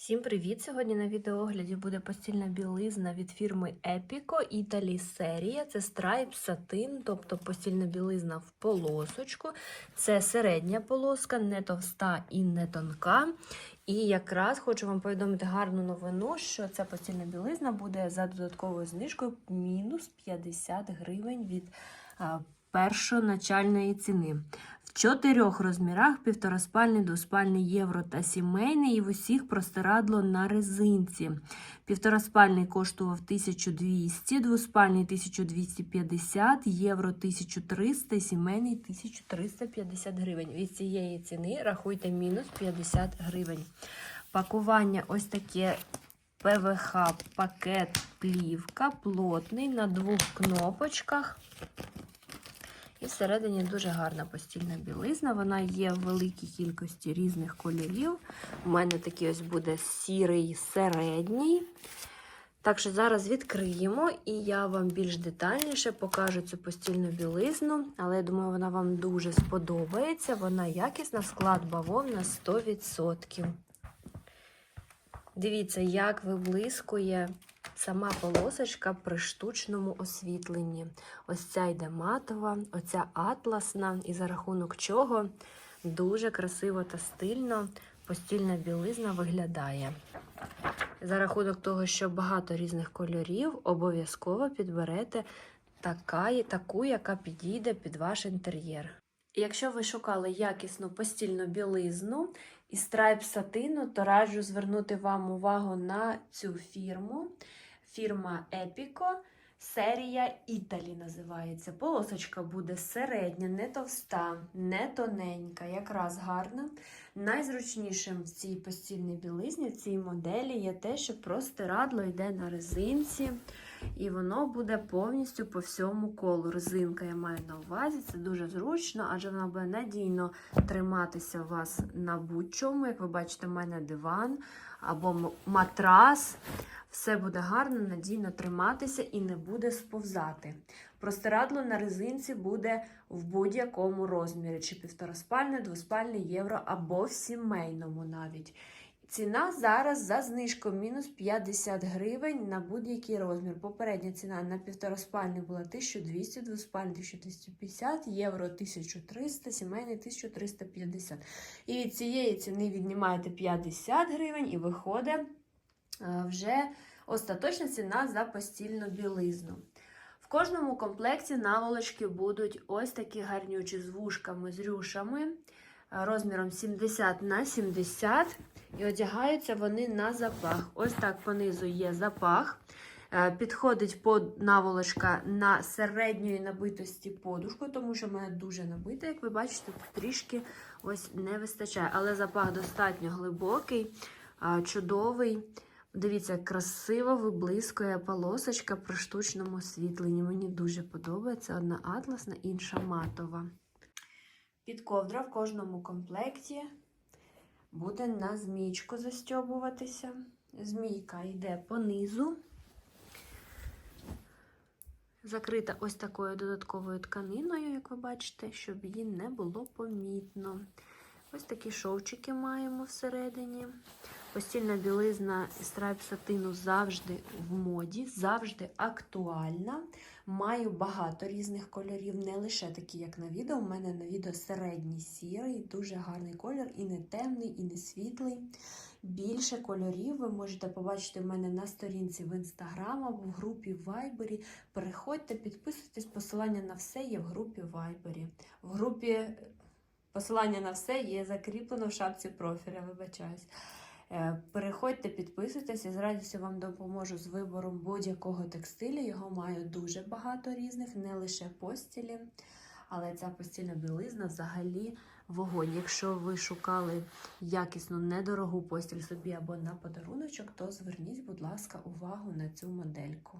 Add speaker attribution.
Speaker 1: Всім привіт! Сьогодні на відеоогляді буде постільна білизна від фірми Epico Italy серія. Це страйп сатин, тобто постільна білизна в полосочку. Це середня полоска, не товста і не тонка. І якраз хочу вам повідомити гарну новину, що ця постільна білизна буде за додатковою знижкою мінус 50 гривень від першоначальної ціни. В чотирьох розмірах півтораспальний, двоспальний євро та сімейний, і в усіх простирадло на резинці. Півтораспальний коштував 1200, двоспальний 1250, євро 1300 сімейний 1350 гривень. Від цієї ціни рахуйте мінус 50 гривень. Пакування ось таке ПВХ пакет плівка, плотний на двох кнопочках. І всередині дуже гарна постільна білизна. Вона є в великій кількості різних кольорів. У мене такий ось буде сірий середній. Так що зараз відкриємо, і я вам більш детальніше покажу цю постільну білизну. Але я думаю, вона вам дуже сподобається. Вона якісна, склад бавовна 100%. Дивіться, як виблискує сама полосочка при штучному освітленні. Ось ця йде матова, оця атласна, і за рахунок чого дуже красиво та стильно постільна білизна виглядає. За рахунок того, що багато різних кольорів, обов'язково підберете така, таку, яка підійде під ваш інтер'єр. Якщо ви шукали якісну постільну білизну і страйп сатину, то раджу звернути вам увагу на цю фірму. Фірма Epico, серія Італі називається. Полосочка буде середня, не товста, не тоненька, якраз гарна. Найзручнішим в цій постільній білизні, в цій моделі є те, що простирадло йде на резинці. І воно буде повністю по всьому колу. Резинка я маю на увазі, це дуже зручно, адже вона буде надійно триматися у вас на будь-чому. Як ви бачите, в мене диван або матрас. Все буде гарно, надійно триматися і не буде сповзати. Простирадло на резинці буде в будь-якому розмірі, чи півтораспальне, двоспальне євро, або в сімейному навіть. Ціна зараз за знижкою мінус 50 гривень на будь-який розмір. Попередня ціна на півтораспальний була 1200, двоспальний 1250, євро 1300, сімейний 1350. І від цієї ціни віднімаєте 50 гривень і виходить вже остаточна ціна за постільну білизну. Кожному комплекті наволочки будуть ось такі гарнючі з вушками, з рюшами розміром 70 на 70 і одягаються вони на запах. Ось так понизу є запах. Підходить под наволочка на середньої набитості подушку, тому що в мене дуже набита, як ви бачите, трішки ось не вистачає. Але запах достатньо глибокий, чудовий. Дивіться, красиво виблискує полосочка при штучному освітленні. Мені дуже подобається. Одна атласна, інша матова. Підковдра в кожному комплекті буде на змійку застьобуватися. Змійка йде понизу. Закрита ось такою додатковою тканиною, як ви бачите, щоб її не було помітно. Ось такі шовчики маємо всередині. Постільна білизна страйп сатину завжди в моді, завжди актуальна. Маю багато різних кольорів, не лише такі, як на відео. У мене на відео середній сірий, дуже гарний колір, і не темний, і не світлий. Більше кольорів ви можете побачити в мене на сторінці в інстаграм або в групі в Вайбері. Переходьте, підписуйтесь, посилання на все є в групі Вайбері. В групі посилання на все є закріплено в шапці профіля, вибачаюсь. Переходьте, підписуйтесь, я з радістю вам допоможу з вибором будь-якого текстилю. Його маю дуже багато різних, не лише постілі. Але ця постільна білизна взагалі вогонь. Якщо ви шукали якісну недорогу постіль собі або на подаруночок, то зверніть, будь ласка, увагу на цю модельку.